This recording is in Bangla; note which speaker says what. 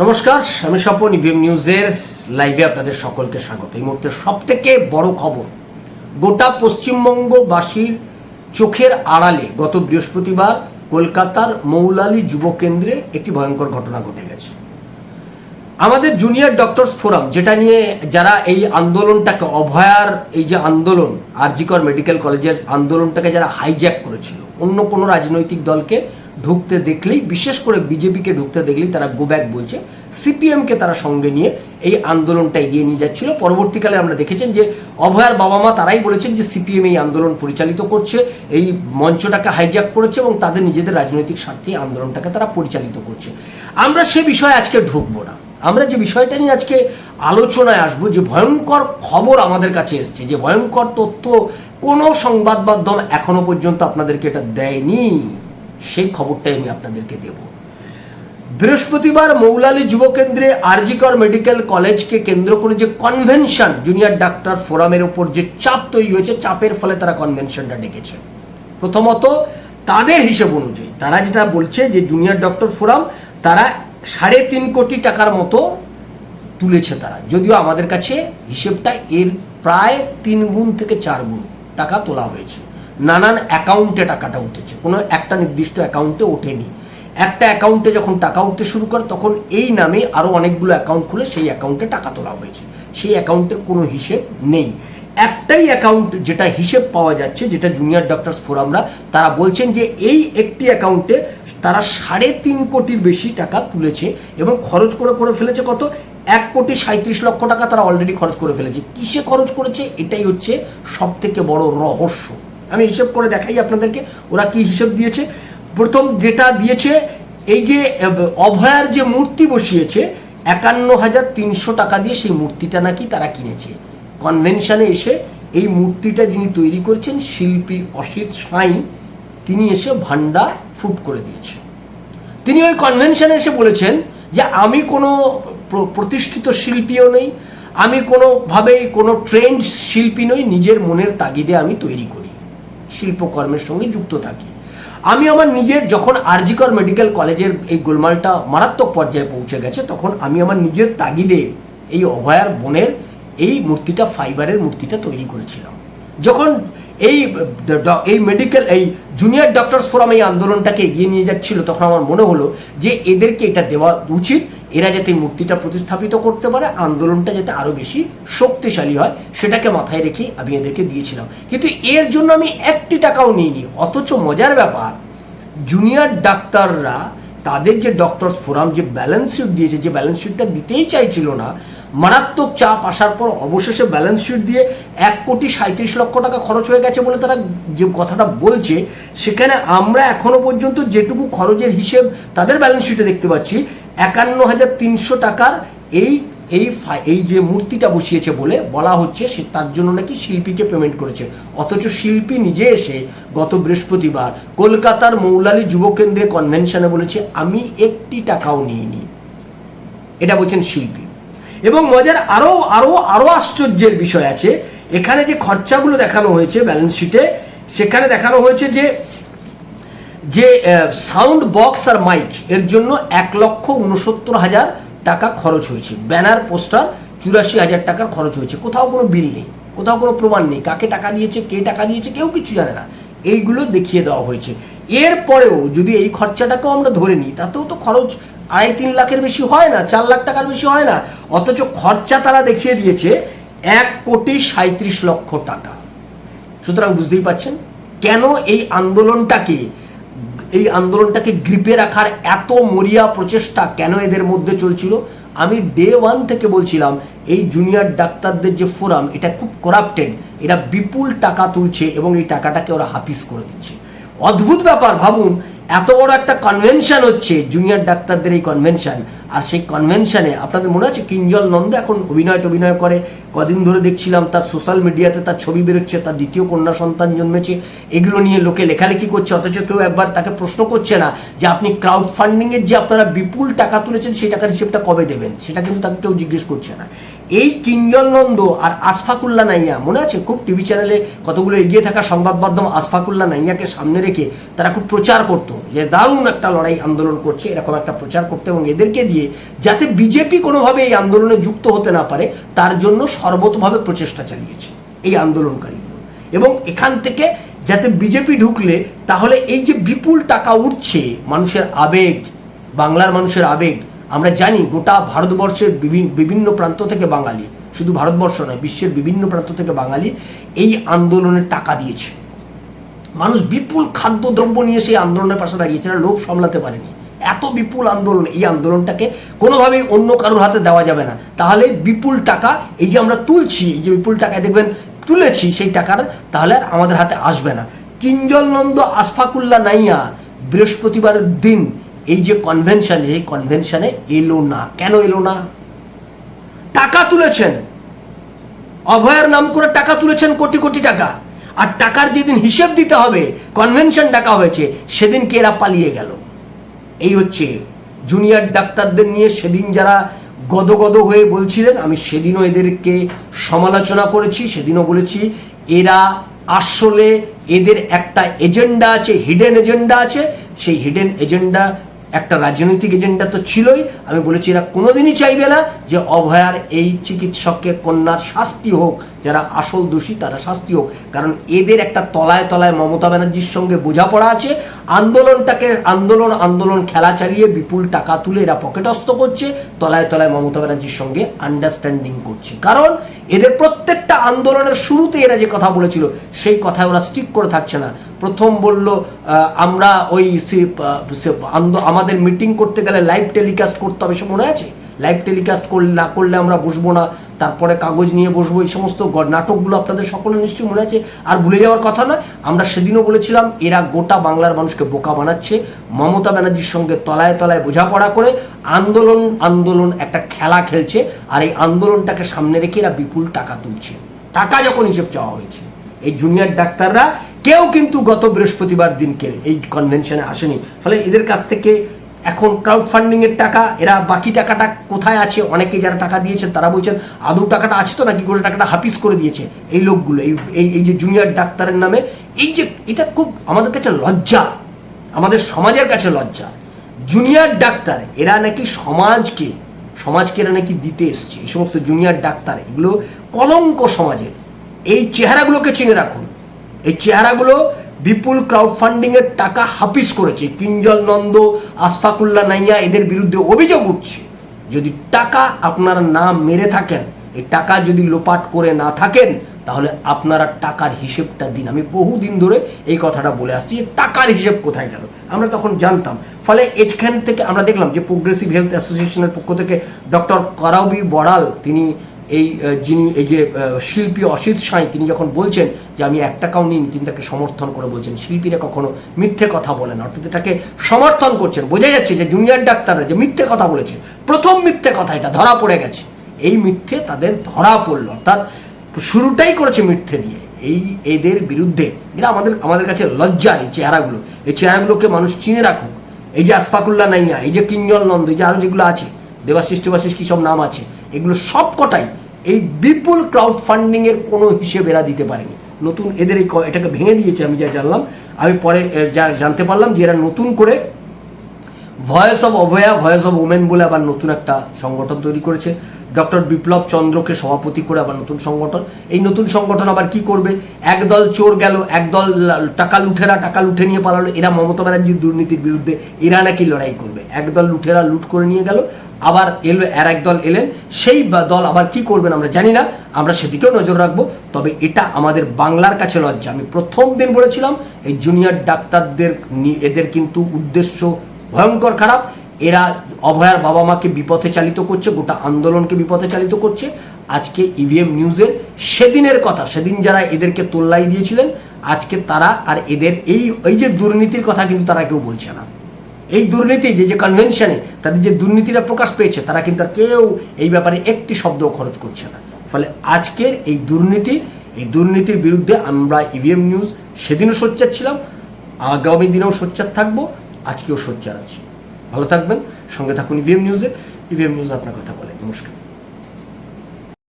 Speaker 1: নমস্কার, আমি স্বপন ইভিএম নিউজের লাইভে আপনাদের সকলকে স্বাগত। এই মুহূর্তে সব থেকে বড় খবর, গোটা পশ্চিমবঙ্গবাসীর চোখের আড়ালে গত বৃহস্পতিবার কলকাতার মৌলালি যুব কেন্দ্রে একটি ভয়ঙ্কর ঘটনা ঘটে গেছে। আমাদের জুনিয়র ডক্টরস ফোরাম যেটা নিয়ে যারা এই আন্দোলনটাকে অভয়ার, এই যে আন্দোলন আরজিকর মেডিকেল কলেজের আন্দোলনটাকে যারা হাইজ্যাক করেছিল, অন্য কোনো রাজনৈতিক দলকে ঢুকতে দেখলেই, বিশেষ করে বিজেপিকে ঢুকতে দেখলেই তারা গো ব্যাক বলছে। সিপিএমকে তারা সঙ্গে নিয়ে এই আন্দোলনটা এগিয়ে নিয়ে যাচ্ছিল। পরবর্তীকালে আমরা দেখেছেন যে অভয়ার বাবা মা তারাই বলেছেন যে সিপিএম এই আন্দোলন পরিচালিত করছে, এই মঞ্চটাকে হাইজ্যাক করেছে এবং তাদের নিজেদের রাজনৈতিক স্বার্থে আন্দোলনটাকে তারা পরিচালিত করছে। আমরা সে বিষয়ে আজকে ঢুকবো না। আমরা যে বিষয়টা নিয়ে আজকে আলোচনায় আসব, যে ভয়ঙ্কর খবর আমাদের কাছে এসছে, যে ভয়ঙ্কর তথ্য কোনো সংবাদ মাধ্যম এখনও পর্যন্ত আপনাদেরকে এটা দেয়নি। সেই খবরটাই আমি আপনাদেরকে দেব। বৃহস্পতিবার মৌলালী যুব কেন্দ্রে আরজিকর মেডিকেল কলেজকে কেন্দ্র করে যে কনভেনশন জুনিয়র ডাক্তার ফোরামের ওপর যে চাপ তৈরি হয়েছে, চাপের ফলে তারা কনভেনশনটা ডেকেছে। প্রথমত তাদের হিসেব অনুযায়ী, তারা যেটা বলছে যে জুনিয়র ডক্টর ফোরাম তারা সাড়ে তিন কোটি টাকার মতো তুলেছে তারা। যদিও আমাদের কাছে হিসেবটা এর প্রায় তিন গুণ থেকে চার গুণ টাকা তোলা হয়েছে। নানান অ্যাকাউন্টে টাকাটা উঠেছে। কোনো একটা নির্দিষ্ট অ্যাকাউন্টে ওঠেনি। একটা অ্যাকাউন্টে যখন টাকা উঠতে শুরু করে, তখন এই নামে আরও অনেকগুলো অ্যাকাউন্ট খুলে সেই অ্যাকাউন্টে টাকা তোলা হয়েছে। সেই অ্যাকাউন্টের কোনো হিসেব নেই। একটাই অ্যাকাউন্ট যেটা হিসেব পাওয়া যাচ্ছে, যেটা জুনিয়র ডক্টরস ফোরামরা, তারা বলছেন যে এই একটি অ্যাকাউন্টে তারা সাড়ে তিন কোটির বেশি টাকা তুলেছে এবং খরচ করে করে ফেলেছে কত? এক কোটি সাঁত্রিশ লক্ষ টাকা তারা অলরেডি খরচ করে ফেলেছে। কিসে খরচ করেছে? এটাই হচ্ছে সব থেকে বড় রহস্য। আমি হিসেব করে দেখাই আপনাদেরকে, ওরা কি হিসেব দিয়েছে। প্রথম যেটা দিয়েছে, এই যে অভয়ার যে মূর্তি বসিয়েছে, একান্ন হাজার তিনশো টাকা দিয়ে সেই মূর্তিটা নাকি তারা কিনেছে। কনভেনশনে এসে এই মূর্তিটা যিনি তৈরি করছেন, শিল্পী অসিত সাঁই, তিনি এসে ভান্ডা ফুট করে দিয়েছে। তিনি ওই কনভেনশনে এসে বলেছেন যে, আমি কোনো প্র- প্রতিষ্ঠিত শিল্পীও নেই, আমি কোনোভাবেই কোনো ট্রেন্ড শিল্পী নই, নিজের মনের তাগিদে আমি তৈরি করি। শিল্পকর্মের সঙ্গে যুক্ত থাকি। আমি আমার নিজের যখন আরজিকর মেডিকেল কলেজের এই গোলমালটা মারাত্মক পর্যায়ে পৌঁছে গেছে, তখন আমি আমার নিজের তাগিদে এই অভয়ার বনের এই মূর্তিটা ফাইবারের মূর্তিটা তৈরি করেছিলাম। যখন এই এই মেডিকেল এই জুনিয়র ডক্টরস ফোরাম এই আন্দোলনটাকে এগিয়ে নিয়ে যাচ্ছিল, তখন আমার মনে হলো যে এদেরকে এটা দেওয়া উচিত, এরা যাতে মূর্তিটা প্রতিস্থাপিত করতে পারে, আন্দোলনটা যাতে আরও বেশি শক্তিশালী হয়, সেটাকে মাথায় রেখে আমি এদেরকে দিয়েছিলাম। কিন্তু এর জন্য আমি একটি টাকাও নিইনি, অথচ মজার ব্যাপার জুনিয়র ডাক্তাররা তাদের যে ডক্টরস ফোরাম যে ব্যালেন্স শিট দিয়েছে, যে ব্যালেন্স শিটটা দিতেই চাইছিল না মারাত্মক চাপ আসার পর অবশেষে ব্যালেন্স শিট দিয়ে এক কোটি সাঁত্রিশ লক্ষ টাকা খরচ হয়ে গেছে বলে তারা যে কথাটা বলছে, সেখানে আমরা এখনও পর্যন্ত যেটুকু খরচের হিসেব তাদের ব্যালেন্স শিটে দেখতে পাচ্ছি, একান্ন হাজার তিনশো টাকার এই এই এই যে মূর্তিটা বসিয়েছে বলে বলা হচ্ছে, সে তার জন্য নাকি শিল্পীকে পেমেন্ট করেছে। অথচ শিল্পী নিজে এসে গত বৃহস্পতিবার কলকাতার মৌলালী যুব কেন্দ্রে কনভেনশনে বলেছে, আমি একটি টাকাও নিইনি। এটা বলছেন শিল্পী। এবং মজার আরও আরও আরও আশ্চর্যের বিষয় আছে। এখানে যে খরচাগুলো দেখানো হয়েছে ব্যালেন্স শিটে সেখানে দেখানো হয়েছে যে যে সাউন্ড বক্স আর মাইক এর জন্য এক লক্ষ উনসত্তর হাজার টাকা খরচ হয়েছে। ব্যানার পোস্টার চুরাশি হাজার টাকার খরচ হয়েছে। কোথাও কোনো বিল নেই, কোথাও কোনো প্রমাণ নেই, কাকে টাকা দিয়েছে, কে টাকা দিয়েছে, কেউ কিছু জানে না। এইগুলো দেখিয়ে দেওয়া হয়েছে। এরপরেও যদি এই খরচাটাকেও আমরা ধরে নিই, তাতেও তো খরচ আড়াই তিন লাখের বেশি হয় না, চার লাখ টাকার বেশি হয় না, অথচ খরচা তারা দেখিয়ে দিয়েছে এক কোটি সাঁত্রিশ লক্ষ টাকা। সুতরাং বুঝতেই পারছেন কেন এই আন্দোলনটাকে এই আন্দোলনটাকে গ্রিপে রাখার এত মরিয়া প্রচেষ্টা কেন এদের মধ্যে চলছিল? আমি ডে ওয়ান থেকে বলছিলাম, এই জুনিয়র ডাক্তারদের যে ফোরাম, এটা খুব করাপ্টেড এরা বিপুল টাকা তুলছে এবং এই টাকাটাকে ওরা হাফিস করে দিচ্ছে। অদ্ভুত ব্যাপার, ভাবুন এত বড় একটা কনভেনশন হচ্ছে জুনিয়র ডাক্তারদের এই কনভেনশন আর সেই কনভেনশনে আপনাদের মনে আছে কিঞ্জল নন্দ এখন অভিনয় টভিনয় করে? কদিন ধরে দেখছিলাম তার সোশ্যাল মিডিয়াতে তার ছবি বেরোচ্ছে, তার দ্বিতীয় কন্যা সন্তান জন্মেছে। এগুলো নিয়ে লোকে লেখালেখি করছে, অথচ কেউ একবার তাকে প্রশ্ন করছে না যে আপনি ক্রাউড ফান্ডিংয়ের যে আপনারা বিপুল টাকা তুলেছেন, সেই টাকার হিসেবটা কবে দেবেন? সেটা কিন্তু তাকে কেউ জিজ্ঞেস করছে না। এই কিঞ্জন নন্দ আর আসফাকুল্লা নাইয়া, মনে আছে? খুব টিভি চ্যানেলে কতগুলো এগিয়ে থাকা সংবাদ মাধ্যম আসফাকুল্লা নাইয়াকে সামনে রেখে তারা খুব প্রচার করতো যে দারুণ একটা লড়াই আন্দোলন করছে, এরকম একটা প্রচার করতে এবং এদেরকে দিয়ে যাতে বিজেপি কোনোভাবে এই আন্দোলনে যুক্ত হতে না পারে, তার জন্য সর্বতভাবে প্রচেষ্টা চালিয়েছে এই আন্দোলনকারীগুলো এবং এখান থেকে যাতে বিজেপি ঢুকলে, তাহলে এই যে বিপুল টাকা উঠছে, মানুষের আবেগ, বাংলার মানুষের আবেগ আমরা জানি গোটা ভারতবর্ষের বিভি- বিভিন্ন প্রান্ত থেকে বাঙালি, শুধু ভারতবর্ষ নয়, বিশ্বের বিভিন্ন প্রান্ত থেকে বাঙালি এই আন্দোলনের টাকা দিয়েছে। মানুষ বিপুল খাদ্যদ্রব্য নিয়ে সেই আন্দোলনের পাশে দাঁড়িয়েছে লোক সামলাতে পারেনি। এত বিপুল আন্দোলন, এই আন্দোলনটাকে কোনোভাবেই অন্য কারোর হাতে দেওয়া যাবে না। তাহলে বিপুল টাকা, এই যে আমরা তুলছি যে বিপুল টাকায় দেখবেন তুলেছি সেই টাকার, তাহলে আর আমাদের হাতে আসবে না। কিঞ্জল নন্দ আশফাকুল্লা নাইয়া বৃহস্পতিবারের দিন এই যে কনভেনশন এই কনভেনশনে এলো না। কেন এলো না? টাকা তুলেছেন। অভয়ের নাম করে টাকা তুলেছেন কোটি কোটি টাকা। আর টাকার যেদিন হিসেব দিতে হবে কনভেনশন ডাকা হয়েছে, সেদিন কে এরা পালিয়ে গেল? এই হচ্ছে জুনিয়র ডাক্তারদের নিয়ে সেদিন যারা গদগদ হয়ে বলছিলেন, আমি সেদিনও এদেরকে সমালোচনা করেছি, সেদিনও বলেছি, এরা আসলে এদের একটা এজেন্ডা আছে হিডেন এজেন্ডা আছে। সেই হিডেন এজেন্ডা একটা রাজনৈতিক এজেন্ডা তো ছিলই। আমি বলেছি, এরা কোনোদিনই চাইবে না যে অভয়ার এই চিকিৎসককে কন্যার শাস্তি হোক। যারা আসল দোষী তারা শাস্তি হোক। কারণ এদের একটা তলায় তলায় মমতা ব্যানার্জির সঙ্গে বোঝাপড়া আছে। আন্দোলনটাকে আন্দোলন আন্দোলন খেলা চালিয়ে বিপুল টাকা তুলে এরা পকেটস্থ করছে, তলায় তলায় মমতা ব্যানার্জির সঙ্গে আন্ডারস্ট্যান্ডিং করছে। কারণ এদের প্রত্যেকটা আন্দোলনের শুরুতে এরা যে কথা বলেছিল, সেই কথায় ওরা স্টিক করে থাকছে না। প্রথম বলল আমরা ওই আমাদের মিটিং করতে গেলে লাইভ টেলিকাস্ট করতে হবে, সে মনে আছে? লাইভ টেলিকাস্ট করলে, না করলে আমরা বসবো না। তারপরে কাগজ নিয়ে বসবো, এই সমস্ত নাটকগুলো আপনাদের সকলে নিশ্চয়ই মনে আছে। আর ভুলে যাওয়ার কথা নয়, আমরা সেদিনও বলেছিলাম, এরা গোটা বাংলার মানুষকে বোকা বানাচ্ছে। মমতা ব্যানার্জির সঙ্গে তলায় তলায় বোঝাপড়া করে আন্দোলন আন্দোলন একটা খেলা খেলছে, আর এই আন্দোলনটাকে সামনে রেখে এরা বিপুল টাকা তুলছে। টাকা যখন হিসেব চাওয়া হয়েছে, এই জুনিয়র ডাক্তাররা, কেউ কিন্তু গত বৃহস্পতিবার দিনকে এই কনভেনশনে আসেনি। ফলে এদের কাছ থেকে এখন ক্রাউড ফান্ডিং এর টাকা, এরা বাকি টাকাটা কোথায় আছে? অনেকে যারা টাকা দিয়েছেন, তারা বলছেন, আদৌ টাকাটা আছে তো নাকি? টাকাটা হাফিস করে দিয়েছে। এই লোকগুলো, এই এই যে জুনিয়র ডাক্তারের নামে, এই যে, এটা খুব আমাদের কাছে লজ্জা। আমাদের সমাজের কাছে লজ্জা। জুনিয়র ডাক্তার, এরা নাকি সমাজকে সমাজকে এরা নাকি দিতে এসছে। এই সমস্ত জুনিয়র ডাক্তার, এগুলো কলঙ্ক সমাজের। এই চেহারাগুলোকে চিনে রাখুন। এই চেহারাগুলো বিপুল ক্রাউড ফান্ডিং এর টাকা হাফিস করেছে। কিঞ্জল, নন্দ আশফাকুল্লা নাইয়া এদের বিরুদ্ধে অভিযোগ উঠছে। যদি টাকা আপনারা না মেরে থাকেন, এই টাকা যদি লোপাট করে না থাকেন, তাহলে আপনারা টাকার হিসেবটা দিন। আমি বহুদিন ধরে এই কথাটা বলে আসছি যে টাকার হিসেব কোথায় গেল? আমরা তখন জানতাম। ফলে এখান থেকে আমরা দেখলাম যে প্রোগ্রেসিভ হেলথ অ্যাসোসিয়েশনের পক্ষ থেকে ডক্টর করাবি বড়াল তিনি এই যিনি, এই যে শিল্পী অসিত সাঁই, তিনি যখন বলছেন যে আমি এক টাকাও নিন তিনি তাকে সমর্থন করে বলছেন, শিল্পীরা কখনো মিথ্যে কথা বলেন অর্থাৎ এটাকে সমর্থন করছেন। বোঝা যাচ্ছে যে জুনিয়র ডাক্তাররা যে মিথ্যে কথা বলেছে, প্রথম মিথ্যে কথা এটা, ধরা পড়ে গেছে। এই মিথ্যে তাদের ধরা পড়ল, অর্থাৎ শুরুটাই করেছে মিথ্যে দিয়ে। এই, এদের বিরুদ্ধে এরা আমাদের আমাদের কাছে লজ্জার এই চেহারাগুলো। এই চেহারাগুলোকে মানুষ চিনে রাখুক। এই যে আসফাকুল্লা নাইয়া, এই যে কিঞ্জল নন্দ, এই যে আরও যেগুলো আছে, দেবাশিস টেবাশিস কী সব নাম আছে এগুলো সব কটাই এই বিপুল ক্রাউড ফান্ডিংয়ের কোনো হিসেব এরা দিতে পারেনি। নতুন এদের এটাকে ভেঙে দিয়েছে, আমি যা জানলাম। আমি পরে যা জানতে পারলাম যে এরা নতুন করে voice of Abhaya voice of women বলে আবার নতুন একটা সংগঠন তৈরি করেছে। ডক্টর বিপ্লব চন্দ্রকে সভাপতি করে আবার নতুন সংগঠন। এই নতুন সংগঠন আবার কি করবে? একদল চোর গেল, একদল টাকা লুঠেরা টাকা লুঠে নিয়ে পালালো। এরা মমতা ব্যানার্জির দুর্নীতির বিরুদ্ধে, এরা নাকি লড়াই করবে। একদল লুঠেরা লুট করে নিয়ে গেল, আবার এলো, আর এক দল এলেন। সেই দল আবার কি করবেন আমরা জানি না, আমরা সেদিকেও নজর রাখব। তবে এটা আমাদের বাংলার কাছে লজ্জা। আমি প্রথম দিন বলেছিলাম, এই জুনিয়র ডাক্তারদের এদের কিন্তু উদ্দেশ্য ভয়ঙ্কর খারাপ। এরা অভয়ার বাবা মাকে বিপথে চালিত করছে, গোটা আন্দোলনকে বিপথে চালিত করছে। আজকে ইভিএম নিউজের সেদিনের কথা, সেদিন যারা এদেরকে তোল্লাই দিয়েছিলেন, আজকে তারা আর এদের এই এই যে দুর্নীতির কথা কিন্তু তারা কেউ বলছে না। এই দুর্নীতি, যে যে কনভেনশনে তাদের যে দুর্নীতিটা প্রকাশ পেয়েছে, তারা কিন্তু কেউ এই ব্যাপারে একটি শব্দও খরচ করছে না। ফলে আজকের এই দুর্নীতি, এই দুর্নীতির বিরুদ্ধে আমরা ইভিএম নিউজ সেদিনও সোচ্চার ছিলাম, আগামী দিনেও সোচ্চার থাকব। আজকেও সোচ্চার আছি। ভালো থাকবেন, সঙ্গে থাকুন ইভিএম নিউজে ইভিএম নিউজ আপনার কথা বলে। নমস্কার।